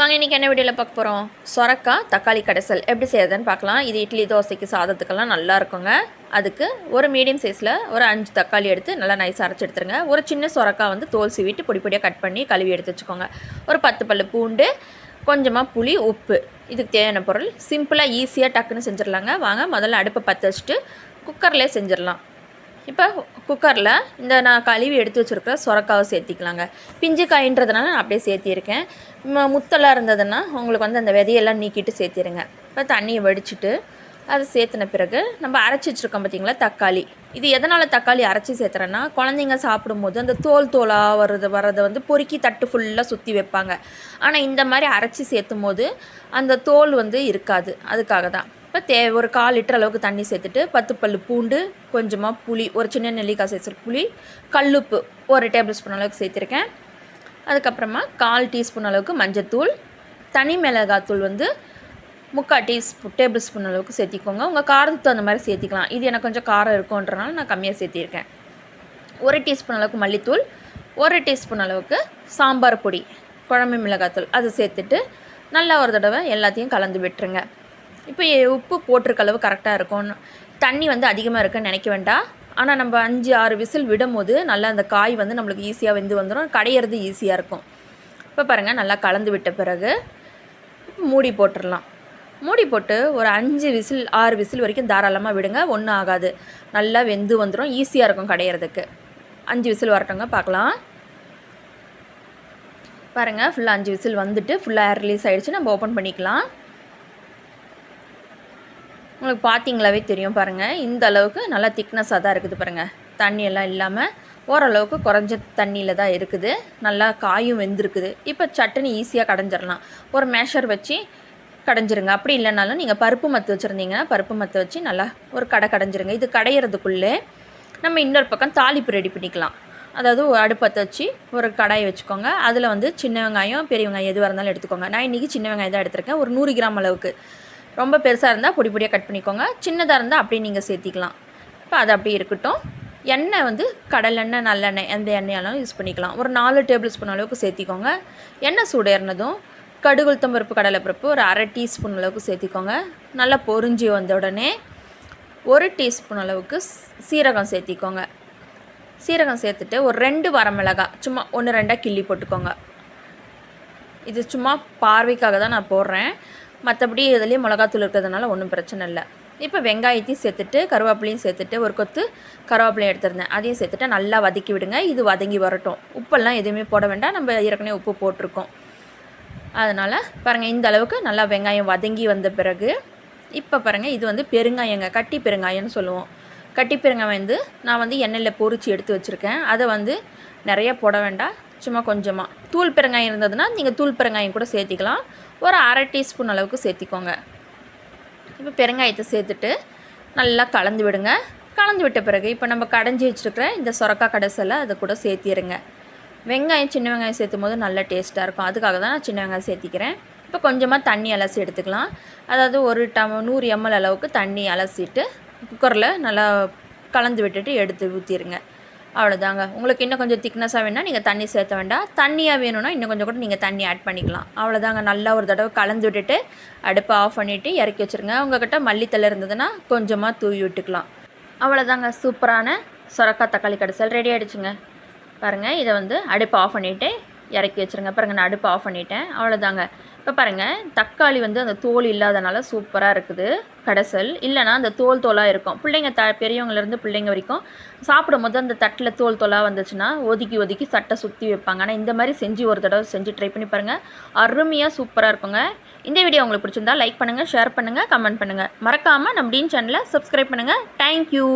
வாங்க இன்றைக்கி என்ன வீடியோவில் பார்க்க போகிறோம் சொரக்காய் தக்காளி கடைசல். எப்படி செய்யறதுன்னு பார்க்கலாம். இது இட்லி தோசைக்கு சாதத்துக்கெல்லாம் நல்லா இருக்குங்க. அதுக்கு ஒரு மீடியம் சைஸில் ஒரு அஞ்சு தக்காளி எடுத்து நல்லா நைஸ் அரைச்சி எடுத்துருங்க. ஒரு சின்ன சொரக்காய் வந்து தோல் சீவிட்டு பொடி பொடியாக கட் பண்ணி கழுவி எடுத்து வச்சுக்கோங்க. ஒரு பத்து பல்லு பூண்டு கொஞ்சமாக புளி உப்பு. இதுக்கு தேவையான பொருள். சிம்பிளாக ஈஸியாக டக்குன்னு செஞ்சிடலாங்க வாங்க முதல்ல அடுப்பை பற்ற வச்சுட்டு குக்கர்லேயே செஞ்சிடலாம் இப்போ குக்கரில் இந்த நான் கழுவி எடுத்து வச்சுருக்கிற சுரக்காவை சேர்த்திக்கலாங்க. பிஞ்சு காயின்றதுனால நான் அப்படியே சேர்த்திருக்கேன். முத்தலாக முத்தெல்லாம் இருந்ததுன்னா உங்களுக்கு வந்து அந்த விதையெல்லாம் நீக்கிட்டு சேர்த்திருங்க. இப்போ தண்ணியை வடிச்சிட்டு அது சேர்த்துன பிறகு நம்ம அரைச்சி வச்சுருக்கோம் பார்த்தீங்களா? தக்காளி. இது எதனால் தக்காளி அரைச்சி சேர்த்துறேன்னா குழந்தைங்க சாப்பிடும்போது அந்த தோல் தோலாக வர்றது வர்றதை வந்து பொறுக்கி தட்டு ஃபுல்லாக சுற்றி வைப்பாங்க. ஆனால் இந்த மாதிரி அரைச்சி சேர்த்தும் போது அந்த தோல் வந்து இருக்காது. அதுக்காக தான். இப்போ தே ஒரு கால் லிட்டர் அளவுக்கு தண்ணி சேர்த்துட்டு பத்து பல்லு பூண்டு கொஞ்சமாக புளி ஒரு சின்ன நெல்லிக்காய் சேர்த்து புளி கல்லுப்பு ஒரு டேபிள் ஸ்பூன் அளவுக்கு சேர்த்துருக்கேன். அதுக்கப்புறமா கால் டீஸ்பூன் அளவுக்கு மஞ்சத்தூள் தனி மிளகாத்தூள் வந்து முக்கால் டீஸ்பூன் டேபிள் ஸ்பூன் அளவுக்கு சேர்த்திக்கோங்க. உங்கள் காரத்துக்கு தகுந்த மாதிரி சேர்த்திக்கலாம். இது எனக்கு கொஞ்சம் காரம் இருக்குன்றனால நான் கம்மியாக சேர்த்திருக்கேன். ஒரு டீஸ்பூன் அளவுக்கு மல்லித்தூள் ஒரு டீஸ்பூன் அளவுக்கு சாம்பார் பொடி குழம்பு மிளகாத்தூள் அதை சேர்த்துட்டு நல்லா ஒரு தடவை எல்லாத்தையும் கலந்து விட்டுருங்க. இப்போ உப்பு போட்டிருக்க அளவு கரெக்டாக இருக்கும். தண்ணி வந்து அதிகமாக இருக்குன்னு நினைக்க வேண்டாம். ஆனால் நம்ம அஞ்சு ஆறு விசில் விடும் போது நல்லா அந்த காய் வந்து நம்மளுக்கு ஈஸியாக வெந்து வந்துடும் கடையிறது ஈஸியாக இருக்கும். இப்போ பாருங்கள் நல்லா கலந்து விட்ட பிறகு மூடி போட்டுடலாம் மூடி போட்டு ஒரு அஞ்சு விசில் ஆறு விசில் வரைக்கும் தாராளமாக விடுங்க. ஒன்றும் ஆகாது. நல்லா வெந்து வந்துடும் ஈஸியாக இருக்கும் கடையிறதுக்கு. அஞ்சு விசில் வரட்டுங்க பார்க்கலாம். பாருங்கள் ஃபுல்லாக அஞ்சு விசில் வந்துட்டு ஃபுல்லாக ஏர் ரிலீஸ் ஆகிடுச்சு நம்ம ஓப்பன் பண்ணிக்கலாம். உங்களுக்கு பார்த்தீங்களாவே தெரியும் பாருங்கள் இந்த அளவுக்கு நல்லா திக்னஸாக தான் இருக்குது பாருங்கள் தண்ணியெல்லாம் இல்லாமல் ஓரளவுக்கு குறைஞ்ச தண்ணியில் தான் இருக்குது. நல்லா காயும் வெந்திருக்குது. இப்போ சட்னி ஈஸியாக கடைஞ்சிடலாம் ஒரு மேஷர் வச்சு கடைஞ்சிருங்க. அப்படி இல்லைனாலும் நீங்கள் பருப்பு மத்து வச்சுருந்தீங்கன்னா பருப்பு மத்து வச்சு நல்லா ஒரு கடை கடைஞ்சிருங்க. இது கடையிறதுக்குள்ளே நம்ம இன்னொரு பக்கம் தாளிப்பு ரெடி பண்ணிக்கலாம். அதாவது அடுப்பத்தை வச்சு ஒரு கடாயை வச்சுக்கோங்க. அதில் வந்து சின்ன வெங்காயம் பெரிய வெங்காயம் எதுவாக இருந்தாலும் எடுத்துக்கோங்க. நான் இன்றைக்கி சின்ன வெங்காயம் தான் எடுத்திருக்கேன். ஒரு நூறு கிராம் அளவுக்கு. ரொம்ப பெருசாக இருந்தால் பொடி பொடியாக கட் பண்ணிக்கோங்க. சின்னதாக இருந்தால் அப்படியே நீங்கள் சேர்த்திக்கலாம். இப்போ அது அப்படியே இருக்கட்டும். எண்ணெய் வந்து கடலெண்ணெய் நல்லெண்ணெய் எந்த எண்ணெயாலும் யூஸ் பண்ணிக்கலாம். ஒரு நாலு டேபிள் ஸ்பூன் அளவுக்கு சேர்த்திக்கோங்க. எண்ணெய் சூடேறினதும் கடுகு உளுத்தம் பருப்பு கடலைப்பருப்பு ஒரு அரை டீஸ்பூன் அளவுக்கு சேர்த்திக்கோங்க. நல்லா பொறிஞ்சி வந்த உடனே ஒரு டீஸ்பூன் அளவுக்கு சீரகம் சேர்த்திக்கோங்க. சீரகம் சேர்த்துட்டு ஒரு ரெண்டு வரமிளகாய் சும்மா ஒன்று ரெண்டாக கிள்ளி போட்டுக்கோங்க. இது சும்மா பார்வைக்காக தான் நான் போடுறேன். மற்றபடி இதுலேயே மிளகாத்தூள் இருக்கிறதுனால ஒன்றும் பிரச்சனை இல்லை. இப்போ வெங்காயத்தையும் சேர்த்துட்டு கருவேப்பிலையும் சேர்த்துட்டு ஒரு கொத்து கருவேப்பிலையும் எடுத்துருந்தேன். அதையும் சேர்த்துட்டு நல்லா வதக்கி விடுங்க. இது வதங்கி வரட்டும். உப்பெல்லாம் எதுவுமே போட வேண்டாம். நம்ம ஏற்கனவே உப்பு போட்டிருக்கோம். அதனால் பாருங்கள் இந்த அளவுக்கு நல்லா வெங்காயம் வதங்கி வந்த பிறகு இப்போ பாருங்கள் இது வந்து பெருங்காயங்க கட்டி பெருங்காயம்னு சொல்லுவோம். கட்டி பெருங்காயம் வந்து நான் வந்து எண்ணெயில் பொறிச்சு எடுத்து வச்சுருக்கேன். அதை வந்து நிறைய போட வேண்டாம். சும்மா கொஞ்சமாக தூள் பெருங்காயம் இருந்ததுன்னா நீங்கள் தூள் பெருங்காயம் கூட சேர்த்திக்கலாம். ஒரு அரை டீஸ்பூன் அளவுக்கு சேர்த்திக்கோங்க. இப்போ பெருங்காயத்தை சேர்த்துட்டு நல்லா கலந்து விடுங்க. கலந்து விட்ட பிறகு இப்போ நம்ம கடைஞ்சி வச்சுருக்கிற இந்த சொரக்காய் கடைசலை அதை கூட சேர்த்திடுங்க வெங்காயம் சின்ன வெங்காயம் சேர்த்தும் போது நல்ல டேஸ்ட்டாக இருக்கும். அதுக்காக தான் நான் சின்ன வெங்காயம் சேர்த்திக்கிறேன். இப்போ கொஞ்சமாக தண்ணி அலசி எடுத்துக்கலாம். அதாவது ஒரு டம் நூறு எம்எல் அளவுக்கு தண்ணி அலசிட்டு குக்கரில் நல்லா கலந்து விட்டுட்டு எடுத்து ஊற்றிடுங்க அவ்வளோதாங்க உங்களுக்கு இன்னும் கொஞ்சம் திக்னஸாக வேணால் நீங்கள் தண்ணி சேர்த்த வேண்டாம். தண்ணியாக வேணும்னா இன்னும் கொஞ்சம் கூட நீங்கள் தண்ணி ஆட் பண்ணிக்கலாம். அவ்வளோதாங்க நல்லா ஒரு தடவை கலந்து விட்டுட்டு அடுப்பை ஆஃப் பண்ணிவிட்டு இறக்கி வச்சுருங்க. உங்கள்கிட்ட மல்லித்தலை இருந்ததுன்னா கொஞ்சமாக தூவி விட்டுக்கலாம். அவ்வளோதாங்க சூப்பரான சொரக்காய் தக்காளி கடைசல் ரெடி ஆகிடுச்சுங்க பாருங்கள் இதை வந்து அடுப்பை ஆஃப் பண்ணிவிட்டு இறக்கி வச்சுருங்க. பாருங்கள் நான் அடுப்பு ஆஃப் பண்ணிட்டேன். அவ்வளோதாங்க இப்போ பாருங்கள் தக்காளி வந்து அந்த தோல் இல்லாதனால சூப்பராக இருக்குது. கடைசல். இல்லைனா அந்த தோல் தோலாக இருக்கும். பிள்ளைங்க த பெரியவங்கலேருந்து பிள்ளைங்க வரைக்கும் சாப்பிடும் போது அந்த தட்டில் தோல் தோலாக வந்துச்சுன்னா ஒதுக்கி ஒதுக்கி தட்டை சுற்றி வைப்பாங்க. ஆனால் இந்த மாதிரி செஞ்சு ஒரு தடவை செஞ்சு ட்ரை பண்ணி பாருங்கள் அருமையாக சூப்பராக இருக்குங்க. இந்த வீடியோ உங்களுக்கு பிடிச்சிருந்தா லைக் பண்ணுங்கள் ஷேர் பண்ணுங்கள் கமெண்ட் பண்ணுங்கள் மறக்காமல் நம்ம டீன் சேனலை சப்ஸ்கிரைப் பண்ணுங்கள் தேங்க்யூ